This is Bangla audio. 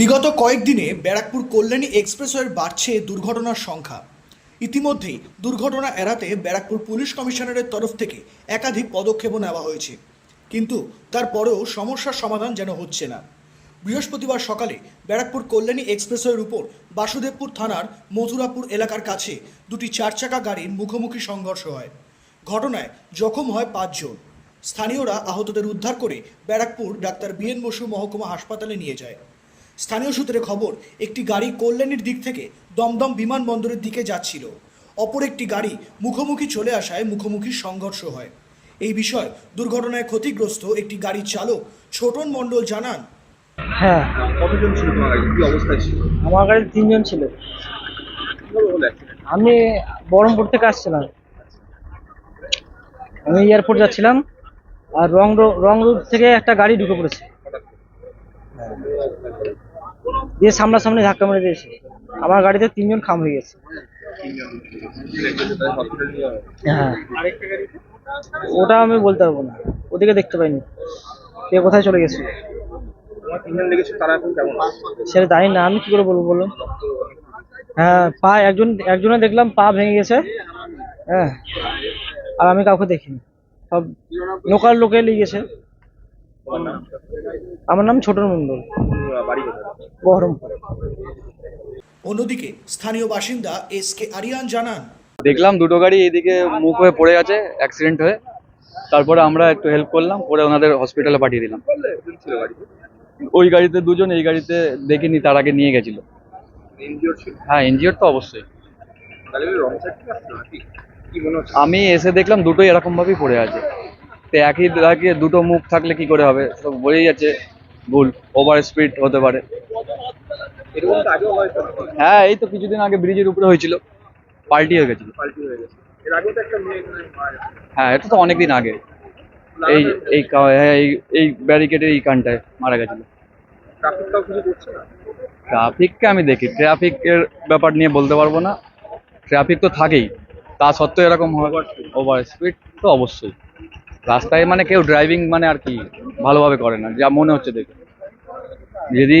বিগত কয়েকদিনে ব্যারাকপুর কল্যাণী এক্সপ্রেসওয়ের বাড়ছে দুর্ঘটনার সংখ্যা। ইতিমধ্যেই দুর্ঘটনা এড়াতে ব্যারাকপুর পুলিশ কমিশনারের তরফ থেকে একাধিক পদক্ষেপও নেওয়া হয়েছে। কিন্তু তারপরেও সমস্যার সমাধান যেন হচ্ছে না। বৃহস্পতিবার সকালে ব্যারাকপুর কল্যাণী এক্সপ্রেসওয়ের উপর বাসুদেবপুর থানার মথুরাপুর এলাকার কাছে দুটি চারচাকা গাড়ির মুখোমুখি সংঘর্ষ হয়। ঘটনায় জখম হয় পাঁচজন। স্থানীয়রা আহতদের উদ্ধার করে ব্যারাকপুর ডাক্তার বিএন বসু মহকুমা হাসপাতালে নিয়ে যায়। স্থানীয় সূত্রে খবর একটি গাড়ি কল্যাণীর দিক থেকে দমদম বিমানবন্দরের দিকে যাচ্ছিল। অপর একটি গাড়ি মুখোমুখি চলে আসায় মুখোমুখি সংঘর্ষ হয়। এই বিষয় দুর্ঘটনায় ক্ষতিগ্রস্ত একটি গাড়ির চালক ছোটন মণ্ডল জানান হ্যাঁ। কতজন ছিল তোমার গাড়ি কি অবস্থায় ছিল? আমার গাড়িতে তিনজন ছিল। কীভাবে হলো accident? আমি বহরমপুর থেকে আসছিলাম। আমি এয়ারপোর্ট যাচ্ছিলাম আর রং রো- রং রুট থেকে একটা গাড়ি ঢুকে পড়েছে। দিয়ে সামনাসামনি ধাক্কা মেরে দিয়েছে। আমার গাড়িতে তিনজন খাম হয়ে গেছে। হ্যাঁ। ওটা আমি বলতে পারব না। ওদিকে দেখতে পাইনি। কে কোথায় চলে গেছে? লেগেছে? সেটা জানি না। আমি কি করে বলব বলুন? হ্যাঁ পা একজন, একজনে দেখলাম পা ভেঙে গেছে। হ্যাঁ। আর আমি কাউকে দেখিনি। সব লোকাল লোকে নিয়ে গেছে। তোমার নাম? আমার নাম ছোটন মন্ডল বাড়ি বহরমপুর অন্যদিকে স্থানীয় বাসিন্দা এস কে আরিয়ান জানান দেখলাম দুটো গাড়ি এইদিকে মুখ হয়ে পড়ে আছে অ্যাক্সিডেন্ট হয়ে। তারপরে আমরা একটু হেল্প করলাম পরে ওনাদের হসপিটালে পাঠিয়ে দিলাম। ওই গাড়িতে দুজন এই গাড়িতে দেখিনি তার আগে নিয়ে গেছিল। হ্যাঁ এনজিওর তো অবশ্যই। তাহলে রং সাইড থেকে আসছিল নাকি কি মনে হচ্ছে আমি এসে দেখলাম দুটোই এরকম ভাবেই পড়ে আছে। তো একই দুটো মুখ থাকলে কি করে হবে? সব বোঝাই যাচ্ছে ভুল ওভার স্পিড হতে পারে এরকম তো আগেও হয়তো হ্যাঁ এই তো কিছুদিন আগে ব্রিজের উপরে হয়েছিল। পাল্টি হয়ে গেছিল। হয়ে এটা তো অনেকদিন আগে। এই এই হ্যাঁ এই এই ব্যারিকেডের এই কানটায় মারা গেছিল। ট্রাফিককে আমি দেখি। ট্রাফিকের ব্যাপার নিয়ে বলতে পারব না। ট্রাফিক তো থাকেই। তা সত্ত্বেও এরকম হয়। ওভার স্পিড তো অবশ্যই। রাস্তায় মানে কেউ ড্রাইভিং মানে আর কি ভালোভাবে করে না। যা মনে হচ্ছে দেখে। যদি